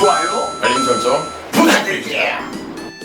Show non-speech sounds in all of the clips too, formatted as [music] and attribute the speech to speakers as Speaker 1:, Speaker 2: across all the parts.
Speaker 1: 좋아요.
Speaker 2: 알림 설정
Speaker 1: 부탁드릴게요.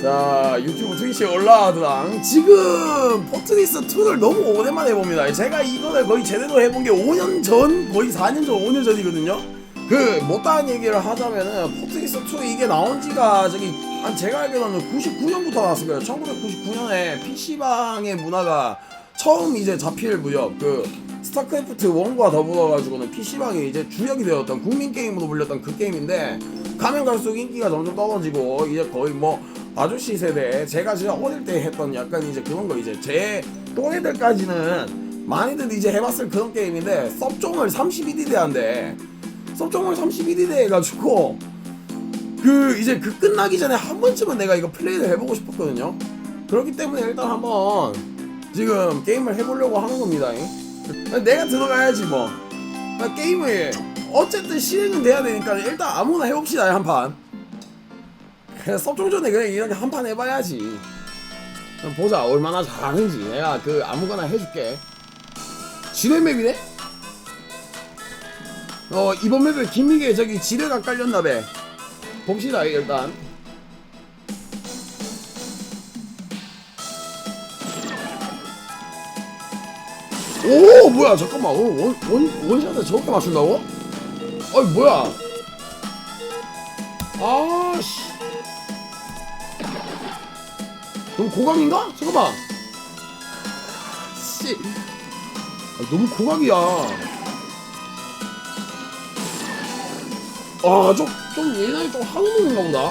Speaker 3: 자 유튜브 트위치에 올라가더랑 지금 포트리스 2를 너무 오랜만에 해봅니다. 제가 이거를 거의 제대로 해본 게 5년 전 거의 4년 전 5년 전이거든요. 그 못다한 얘기를 하자면은 포트리스 2 이게 나온 지가 저기 한 제가 알기로는 99년부터 나왔을 거예요 1999년에 PC방의 문화가 처음 이제 잡힐 무렵 그 스타크래프트 1과 더불어 가지고는 PC방이 이제 주력이 되었던 국민 게임으로 불렸던 그 게임인데 가면 갈수록 인기가 점점 떨어지고 이제 거의 뭐 아저씨 세대 제가 진짜 어릴 때 했던 약간 이제 그런 거 이제 제 또래들까지는 많이들 이제 해봤을 그런 게임인데 섭종을 32DD 한대 섭종을 32DD 해가지고 그 이제 그 끝나기 전에 한 번쯤은 내가 이거 플레이를 해보고 싶었거든요. 그렇기 때문에 일단 한번 지금 게임을 해보려고 하는 겁니다 내가 들어가야지 뭐. 게임을 어쨌든 실행은 돼야 되니까 일단 아무나 해봅시다 한 판. 그냥 섭종 전에 그냥 이렇게 한 판 해봐야지. 보자 얼마나 잘하는지. 내가 그 아무거나 해줄게. 지뢰 맵이네? 어 이번 맵에 김미게 저기 지뢰가 깔렸나봐. 봅시다 일단 오 뭐야 잠깐만. 어, 원샷에 저렇게 맞춘다고? 어이 뭐야. 아씨. 너무 고강인가? 잠깐만. 씨. 아, 너무 고강이야. 아좀 좀 옛날에 좀 놈인가 보다.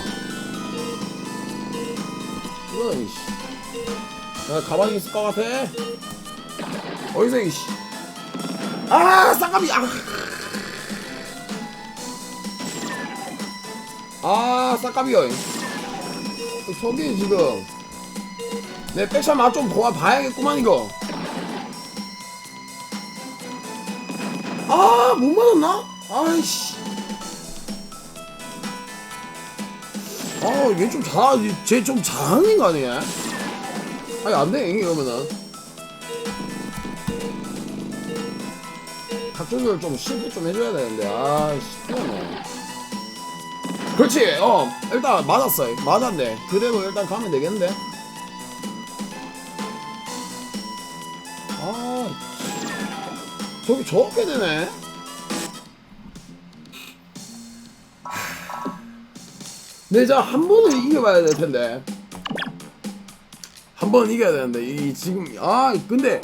Speaker 3: 이거는 이씨. 야 가방이 있을 것 같아 어디서 이 씨 아 쌍갑이 아 아, 쌍갑이요. 저기 지금 내 백샷 맛좀 봐야겠구만 이거. 아, 못 맞았나? 아이씨. 아, 얘 좀 잘하지. 쟤 좀 잘하는 인간이야. 아니, 안 돼, 이러면은. 각조절 좀 실패 좀 해줘야 되는데, 아이씨, 큰일네. 그렇지, 어, 일단 맞았어. 맞았네. 그대로 일단 가면 되겠는데. 아, 저기 저렇게 되네. 근데 진짜 한 번은 이겨봐야 될 텐데. 한 번 이겨야 되는데 이 지금 아 근데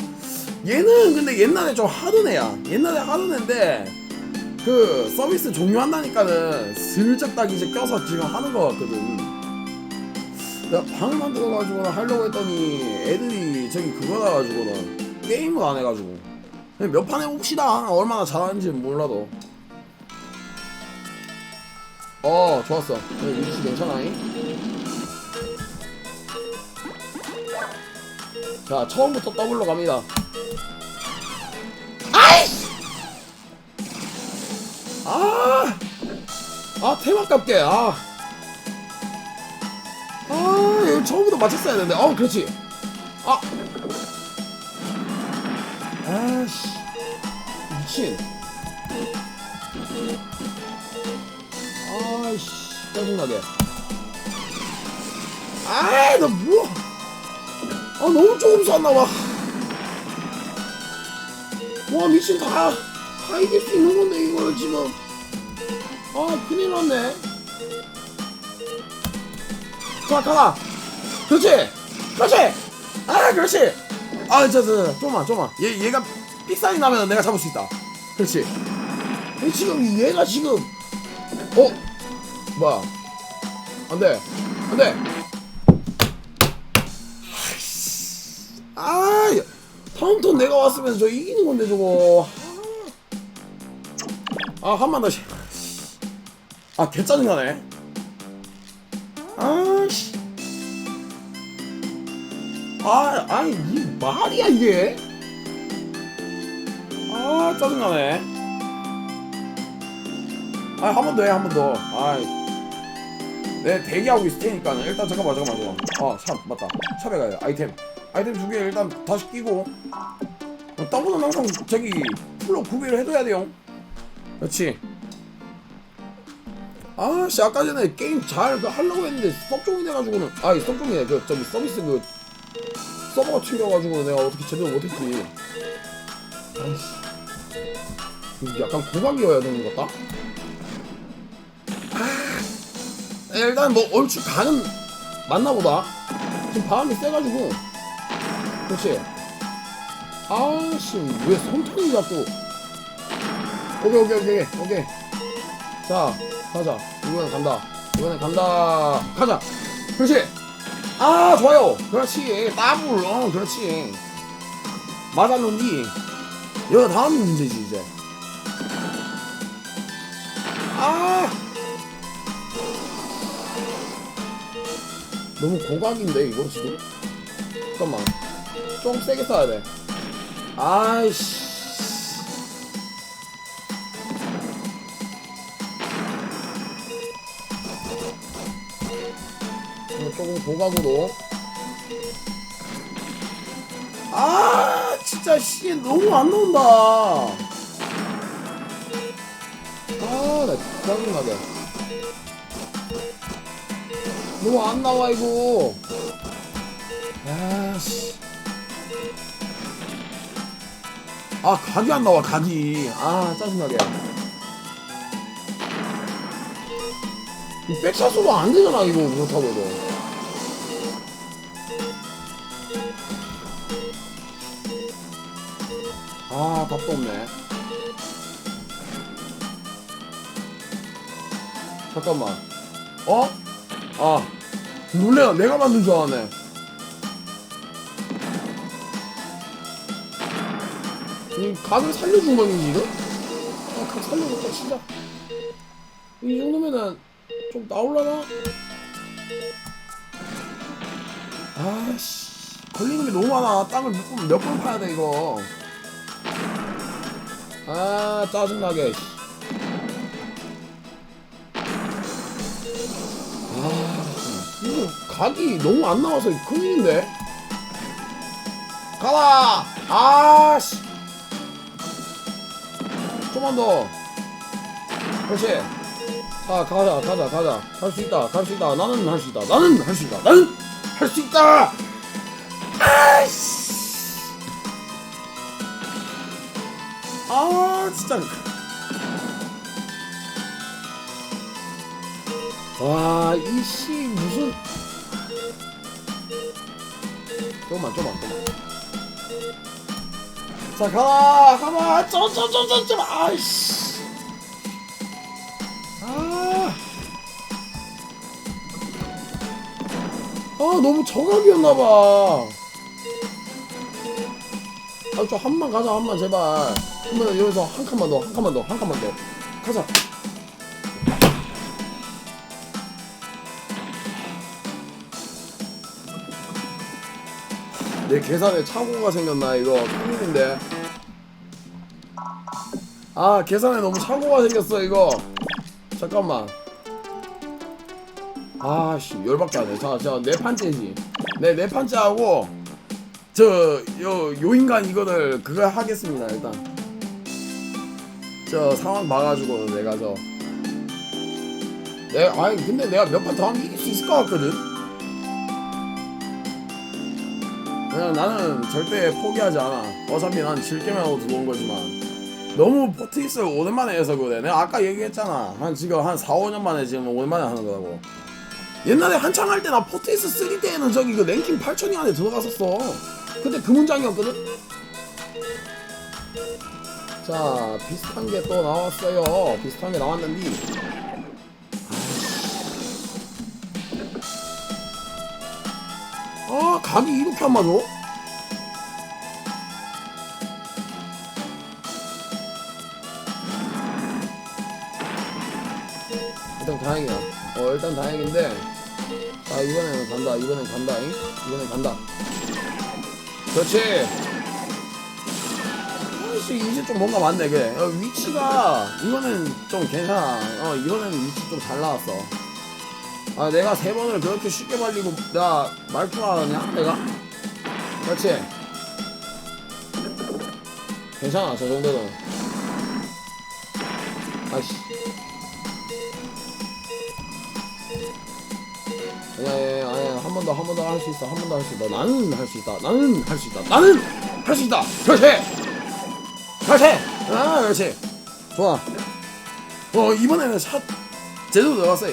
Speaker 3: 얘는 근데 옛날에 좀 하던 애야. 옛날에 하던 애인데 그 서비스 종료한다니까는 슬쩍 딱 이제 껴서 지금 하는 거 같거든. 내가 방을 만들어가지고 하려고 했더니 애들이 저기 그거라 가지고는 게임을 안 해가지고 그냥 몇 판 해봅시다. 얼마나 잘하는지 몰라도. 어 좋았어. 유지 괜찮아잉? 자 처음부터 더블로 갑니다. 아, 아 테마 깝게 아, 아 이거 처음부터 맞췄어야 되는데. 어, 그렇지. 아, 아씨, 미친. 아이씨, 짜증나게. 아이, 나 뭐? 아, 너무 조금 쐈나 봐. 와, 미친 다. 다 이길 수 있는 건데 이걸 지금. 아 큰일 났네. 자 가라 그렇지. 그렇지. 아 그렇지. 아저저 좀만 좀만. 얘 얘가 삑사리 나면 내가 잡을 수 있다. 그렇지. 얘 지금 얘가 지금. 어? 뭐야? 안돼. 안돼. 아 다음 턴 내가 왔으면 저 이기는 건데 저거 아, 한번 더. 시- 아, 개 짜증나네. 아, 씨. 아, 아니, 이 말이야, 이게? 아, 짜증나네. 아, 한 번 더 해, 한 번 더. 아, 내 대기하고 있을 테니까는. 일단, 잠깐만, 잠깐만, 잠깐만. 아, 샵, 맞다. 샵에 돼. 아이템. 아이템 두 개 일단 다시 끼고. 어, 더블은 항상 저기 풀로 구비를 해둬야 돼요. 그렇지. 아씨 아까 전에 게임 잘그 하려고 했는데 섭종이 돼가지고는 아이 섭종이네 그 저기 서비스 그 서버가 튕겨가지고 내가 어떻게 제대로 못했지. 아이씨. 약간 고각이어야 되는 것 같다. 아 일단 뭐 얼추 가는 맞나 보다. 지금 바람이 세가지고. 그렇지. 아씨 왜 손톱이 자꾸 오케이 오케이 오케이 오케이. 자 가자. 이번엔 간다. 이번엔 간다. 가자. 그렇지. 아 좋아요. 그렇지. 따블 어 그렇지. 맞았는데 여기 다음 문제지 이제. 아! 너무 고각인데 이거 지금? 잠깐만. 좀 세게 쏴야 돼. 아이씨 조금 고각으로. 아 진짜 씨 너무 안 나온다. 아나 짜증나게 너무 안 나와 이거. 아씨. 아 각이 안 나와 각이. 아 짜증나게. 이 백샷으로 안 되잖아 이거 그렇다고 해도 아 답도 없네. 잠깐만. 어? 아 놀래라. 내가 만든 줄 알았네. 이 각을 살려준 거니 이거? 아, 각 살려줬다 진짜. 이 정도면은 좀 나올라나? 아씨. 걸리는 게 너무 많아. 땅을 몇 번 몇 번 파야 돼 이거 아 짜증나게. 씨. 아 이거 각이 너무 안 나와서 큰일인데? 가라! 아씨. 좀만 더. 그렇지. 자 가자 가자 가자. 할 수 있다 할 수 있다. 나는 할 수 있다 나는 할 수 있다 나는 할 수 있다 아 진짜 와 이 씨 무슨. 조금만 조금만 조금만. 자 가라 가라. 저저저저저 아이씨. 아. 아 너무 정확이었나봐. 아 저 한만 가자 한만 제발 그러면 여기서 한 칸만 더 한 칸만 더 한 칸만 더. 가자. 내 계산에 착오가 생겼나? 이거 큰일인데. 아 계산에 너무 착오가 생겼어 이거. 잠깐만. 아씨 열받게 하네. 자자네 판째지. 네 네 판째하고 저 요 요 인간 이거를 그거 하겠습니다 일단 저 상황 봐가지고 내가 저 내가 아니 근데 내가 몇판더 하면 이길 수 있을 것 같거든? 그냥 나는 절대 포기하지 않아. 어차피 난 질 게만 하고 들어온 거지만. 너무 포트이스를 오랜만에 해서 그래. 내가 아까 얘기했잖아. 한 지금 한 4, 5년 만에 지금 오랜만에 하는 거라고. 옛날에 한창 할 때 나 포트이스 3 때에는 저기 그 랭킹 8천위 안에 들어갔었어. 근데 그 문장이었거든 자 비슷한 게 또 나왔어요. 비슷한 게 나왔는데. 아 각이 이렇게 안 맞아? 일단 다행이야. 어 일단 다행인데. 자 이번에는 간다 이번엔 간다 잉? 이번엔 간다. 그렇지 씨 이제 좀 뭔가 많네 그래 어, 위치가 이거는 좀 괜찮아. 어 이번에는 위치 좀 잘 나왔어. 아 내가 세 번을 그렇게 쉽게 말리고 내가 말투가 하냐 내가? 그렇지? 괜찮아 저 정도는. 아이씨. 아니야 아니야 아니야 한 번 더 한 번 더 할 수 있어 한 번 더 할 수 있다. 나는 할 수 있다 나는 할 수 있다 나는 할 수 있다. 그렇지 그렇지 아 그렇지. 좋아. 어 이번에는 샷 제대로 들어갔어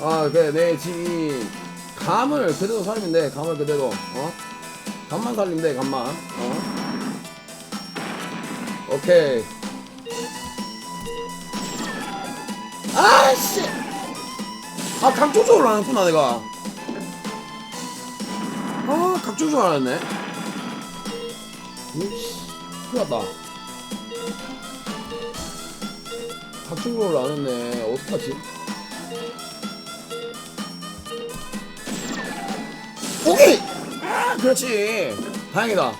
Speaker 3: 아 그래 내 지금 이 감을 그대로 돼 감을 그대로 어? 감만 살리면 돼 감만 어? 오케이. 아 씨! 아 각조절을 안 했구나 내가. 아 각조절 안 했네. 으이씨 큰일 났다 각조절을 안 했네. 어떡하지? 오케이! 아 그렇지. 다행이다.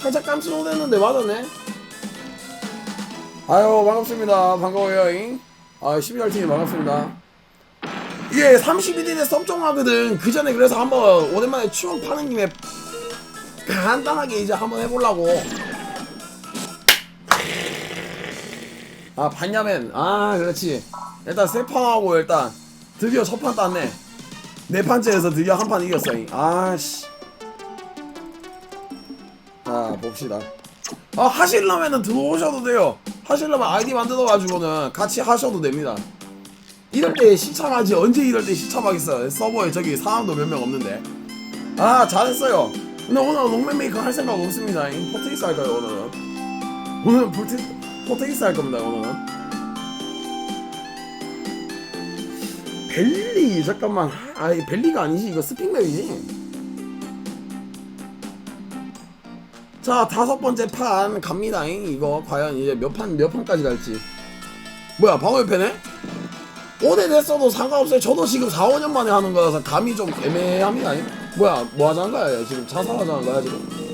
Speaker 3: 살짝 깜짝 놀랐는데 맞았네. 아유 반갑습니다. 반가워요 아 12월 팀 반갑습니다. 이게 31일에 썸종하거든. 그 전에 그래서 한번 오랜만에 추억 파는 김에 간단하게 이제 한번 해보려고 아 반야맨. 아 그렇지. 일단 세 판하고 일단 드디어 첫 판 땄네. 네 판째에서 드디어 한 판 이겼어 아씨. 자 봅시다. 아 하실라면은 들어오셔도 돼요. 하실라면 아이디 만들어가지고는 같이 하셔도 됩니다. 이럴 때 시참하지. 언제 이럴 때 시참하겠어 서버에 저기 사람도 몇 명 없는데. 아 잘했어요. 근데 오늘 롱맨 메이커 할 생각 없습니다. 이 포트이스 할까요 오늘은? 오늘은 포트, 포트이스 할 겁니다 오늘은 벨리 잠깐만. 아이 벨리가 아니지? 이거 스픽맵이지? 자 다섯 번째 판 갑니다 이거 과연 이제 몇 판 몇 판까지 갈지. 뭐야 방어협회네? 오래됐어도 상관없어요. 저도 지금 4, 5년 만에 하는 거라서 감이 좀 애매합니다 뭐야 뭐 하자는 거야 얘? 지금? 자살하자는 거야 지금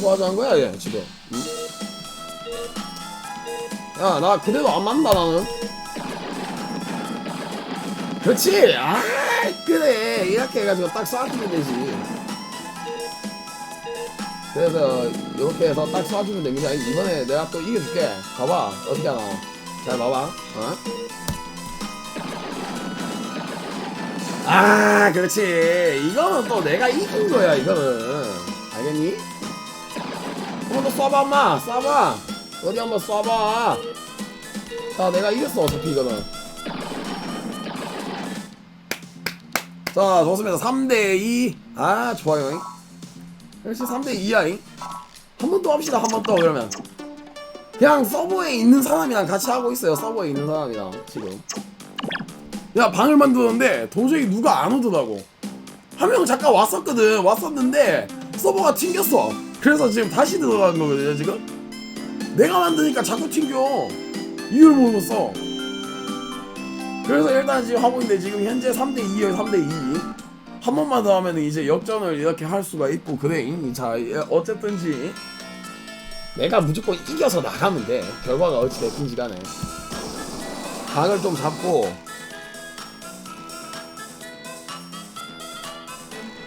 Speaker 3: 뭐 하자는 거야 얘 지금. 야나 그대로 안 맞는다 나는. 그렇지! 아 그래. 이렇게 해가지고 딱 쏴주면 되지. 그래서 이렇게 해서 딱 쏴주면 됩니다. 이번에 내가 또 이겨줄게. 봐봐. 어떻게 하나. 잘 봐봐. 어? 아 그렇지. 이거는 또 내가 이긴 거야 이거는. 알겠니? 한번 더 쏴봐 엄마. 쏴봐. 어디 한번 쏴봐. 자 내가 이겼어 어차피 이거는. 자 좋습니다. 3대2 아 좋아요 역시 3대2야 한 번 더 합시다 한 번 더 그러면. 그냥 서버에 있는 사람이랑 같이 하고 있어요 서버에 있는 사람이랑 지금. 야 방을 만들었는데 도저히 누가 안 오더라고. 한 명 잠깐 왔었거든. 왔었는데 서버가 튕겼어 그래서 지금 다시 들어가는 거거든요 지금? 내가 만드니까 자꾸 튕겨. 이유를 모르겠어. 그래서 일단 지금 하고 있는데 지금 현재 3대2에요 3대2 한 번만 더 하면 이제 역전을 이렇게 할 수가 있고 그래. 자 어쨌든지. 내가 무조건 이겨서 나가면 돼. 결과가 어찌 됐든지 간에. 각을 좀 잡고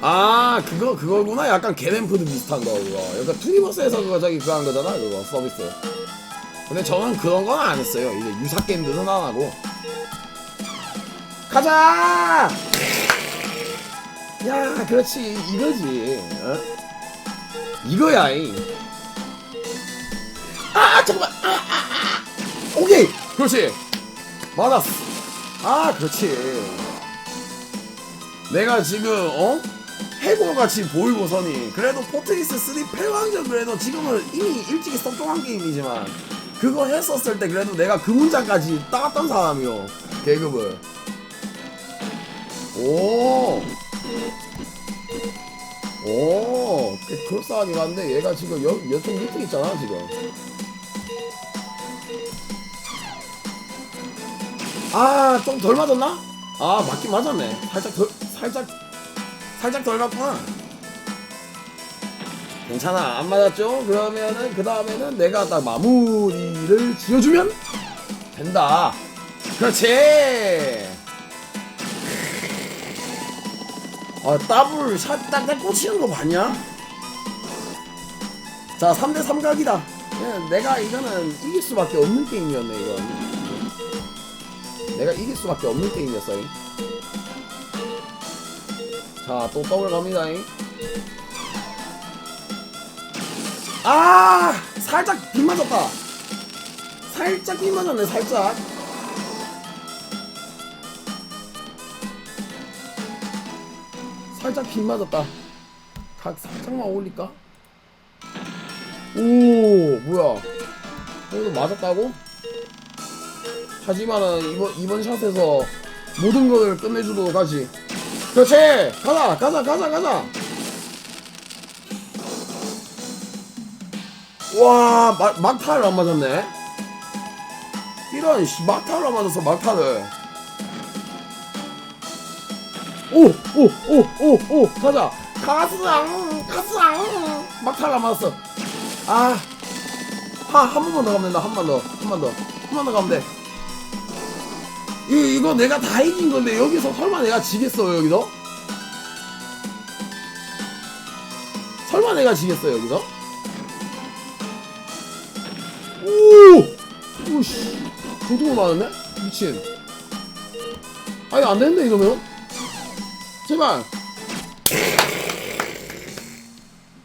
Speaker 3: 아 그거 그거구나. 약간 개램프드 비슷한 거 그거. 약간 투니버스에서 그거 저기 그거 한 거잖아 그거 서비스. 근데 저는 그런 건 안 했어요. 이제 유사 게임들은 안 하고. 가자! 야 그렇지. 이거지. 어? 이거야 이. 아 잠깐만. 아, 아, 아. 오케이! 그렇지. 맞았어. 아 그렇지. 내가 지금 어 해골같이 보이고서니 그래도 포트리스 3 패왕전 그래도 지금은 이미 일찍이 섭종한 게임이지만 그거 했었을 때 그래도 내가 그 문장까지 따갔던 사람이요 계급을. 오. 오, 꽤 그럴싸하긴 한데 얘가 지금 여, 여쪽 밑에 있잖아 지금. 아 좀 덜 맞았나? 아 맞긴 맞았네. 살짝 덜 살짝 살짝 덜 맞구나 괜찮아 안 맞았죠? 그러면은 그 다음에는 내가 딱 마무리를 지어주면 된다 그렇지 아 더블 샷 딱딱 꽂히는 거 봤냐? 자 3대3 각이다 그냥 내가 이거는 이길 수밖에 없는 게임이었네 이건 내가 이길 수밖에 없는 게임이었어. 잉. 자, 또 더블 갑니다. 잉. 아, 살짝 빗 맞았다. 살짝 빗 맞았네, 살짝. 살짝 빗 맞았다. 각 살짝만 올릴까? 오, 뭐야? 여기도 맞았다고? 하지만은 이번 이번 샷에서 모든 것을 끝내주도록 하지. 그렇지. 가자, 가자, 가자, 가자. 와, 막, 막타를 안 맞았네. 이런 씨, 막타를 안 맞았어, 막타를. 오, 오, 오, 오, 오, 가자. 가스랑, 가스랑. 막타를 안 맞았어. 아, 한, 한 번만 더 가면 된다. 한 번 더, 한 번 더, 한 번 더 가면 돼. 이, 이거 내가 다 이긴 건데 여기서 설마 내가 지겠어요 여기서? 설마 내가 지겠어요 여기서? 오! 오씨 중통을 맞았네? 미친 아니 안되는데 이러면? 제발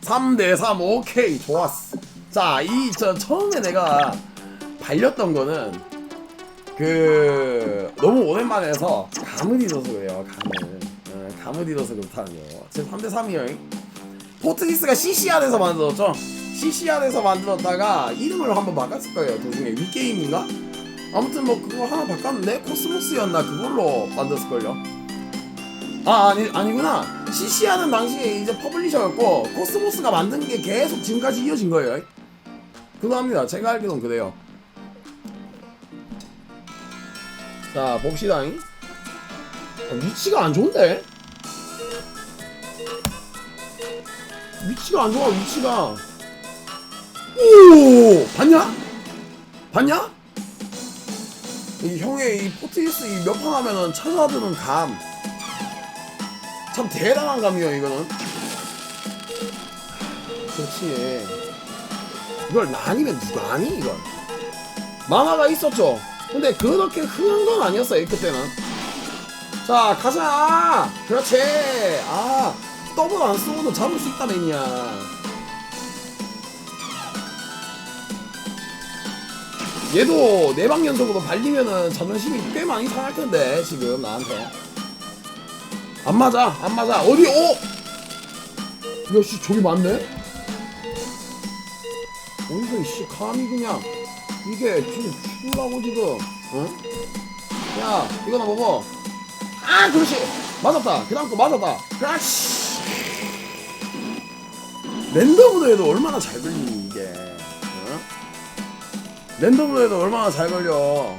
Speaker 3: 3대3 오케이 좋았어 자 이 저 처음에 내가 발렸던 거는 그 너무 오랜만에 해서 감을 잃어서 그래요 감을. 어, 감을 잃어서 그렇다는 거 지금 3대 3이요 포트기스가 CCR에서 만들었죠? CCR에서 만들었다가 이름을 한번 바꿨을 거예요. 도중에 위게임인가? 아무튼 뭐 그거 하나 바꿨는데 코스모스였나 그걸로 만들었을걸요. 아 아니 아니구나. CCR은 당시에 이제 퍼블리셔였고 코스모스가 만든 게 계속 지금까지 이어진 거예요. 그거 합니다. 제가 알기론 그래요 자 봅시다 잉. 아, 위치가 안 좋은데? 위치가 안 좋아 위치가. 오! 봤냐? 봤냐? 이 형의 이 포트리스 이 몇 판 하면은 찾아드는 감. 참 대단한 감이에요 이거는. 그렇지. 이걸 나니면 누가 아니 이걸? 만화가 있었죠 근데 그렇게 흔한 건 아니었어요 그때는. 자 가자! 그렇지! 아 더블 안 쓰고도 잡을 수 있다 매니아 얘도 네 방 연속으로 발리면은 자존심이 꽤 많이 상할 텐데 지금 나한테. 안 맞아 안 맞아. 어디 오! 야씨 저기 맞네? 어디서 이씨 감히 그냥 이게 지금 죽으라고 지금 어? 야 이거 나 먹어. 아 그렇지. 맞았다. 그 다음 거 맞았다. 그렇지. 랜덤으로 해도 얼마나 잘 걸리니 이게. 어? 랜덤으로 해도 얼마나 잘 걸려.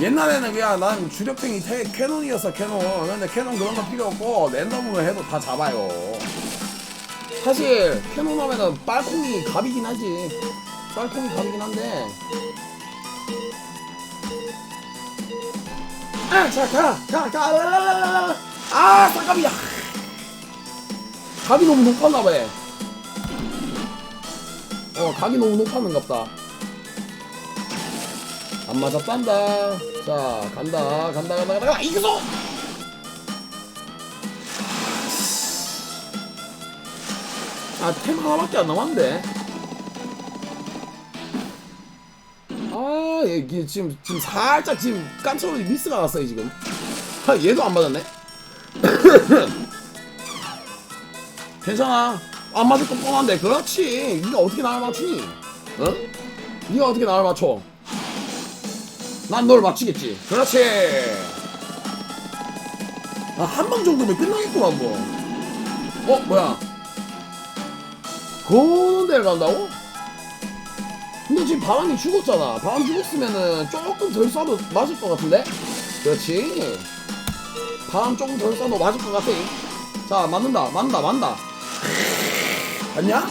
Speaker 3: 옛날에는 그냥 난 주력등이 태, 캐논이었어 캐논. 근데 캐논 그런 거 필요 없고 랜덤으로 해도 다 잡아요. 사실 캐논 하면은 빨콩이 갑이긴 하지 빨콩이 갑이긴 한데 아, 자, 가, 가, 가, 라라라라라. 아, 쌍갑이야. 각이 너무 높았나 봐. 얘. 어, 각이 너무 높았는갑다. 안 맞았단다. 자, 간다, 간다, 간다, 간다, 이겼어! 아, 템 하나밖에 안 남았는데. 아, 이게 지금 지금 살짝 지금 깜짝으로 미스가 났어요 지금. 아, 얘도 안 맞았네. [coughs] 괜찮아. 안 맞을 거 뻔한데. 그렇지. 네가 어떻게 나를 맞추니? 어? 네가 어떻게 나를 맞춰? 난 널 맞추겠지. 그렇지. 아, 한 방 정도면 끝나겠구만 뭐. 어, 뭐야? 그런 데를 간다고? 근데 지금 바람이 죽었잖아. 바람 죽었으면은 조금 덜 쏴도 맞을 것 같은데? 그렇지. 바람 조금 덜 쏴도 맞을 것 같아. 자, 맞는다, 맞는다, 맞는다. 봤냐?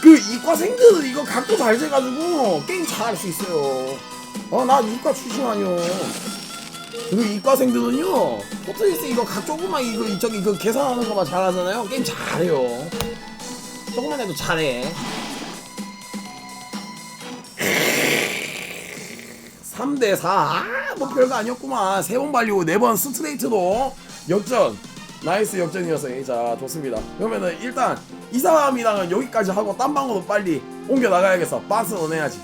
Speaker 3: 그 이과생들은 이거 각도 잘 재가지고 게임 잘 할 수 있어요. 어, 나 이과 출신 아니요. 그리고 이과생들은요, 포트리스 이거 각 조금만 이거 저기 그 계산하는 것만 잘하잖아요. 게임 잘해요. 조금만 해도 잘해. 3대 4 아 뭐 별거 아니었구만. 세 번 발리고 네 번 스트레이트도 역전. 나이스 역전이었어요. 자 좋습니다. 그러면은 일단 이 사람이랑은 여기까지 하고 딴 방으로 빨리 옮겨 나가야겠어. 박스 넣어내야지